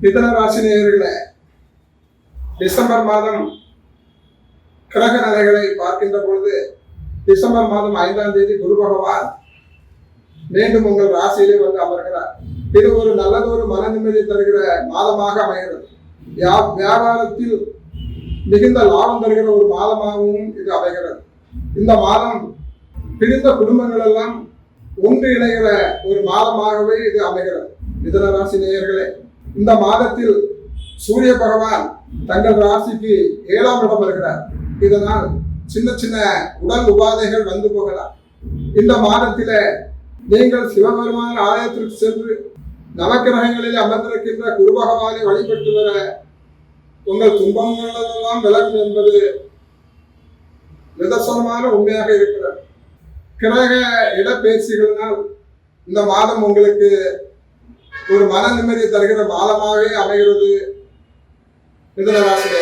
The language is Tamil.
மிதன ராசி நேயர்களே டிசம்பர் மாதம் கிரக நிலைகளை பார்க்கின்ற பொழுது டிசம்பர் மாதம் ஐந்தாம் தேதி குரு பகவான் மீண்டும் உங்கள் ராசியிலே வந்து அமர்கிறார். இது ஒரு நல்லதொரு மன நிம்மதி தருகிற மாதமாக அமைகிறது. வியா- வியாபாரத்தில் மிகுந்த லாபம் தருகிற ஒரு மாதமாகவும் இது அமைகிறது. இந்த மாதம் பிரிந்த குடும்பங்கள் எல்லாம் ஒன்று இணைகிற ஒரு மாதமாகவே இது அமைகிறது. மிதன ராசி நேயர்களே இந்த மாதத்தில் சூரிய பகவான் தங்கள் ராசிக்கு ஏழாம் இடம் வருகிறார். இதனால் சின்ன சின்ன உடல் உபாதைகள் வந்து போகலாம். இந்த மாதத்தில நீங்கள் சிவபெருமான ஆலயத்திற்கு சென்று நவக்கிரகங்களில் அமர்ந்திருக்கின்ற குரு பகவானை வழிபட்டு வர உங்கள் துன்பங்களெல்லாம் விலகும் என்பது நிதர்சனமான உண்மையாக இருக்கிறது. கிரக இடப்பெயர்ச்சிகளினால் இந்த மாதம் உங்களுக்கு ஒரு மன நிம்மதியை தருகிற பாலமாகவே அமைகிறது. மிதனராசிலே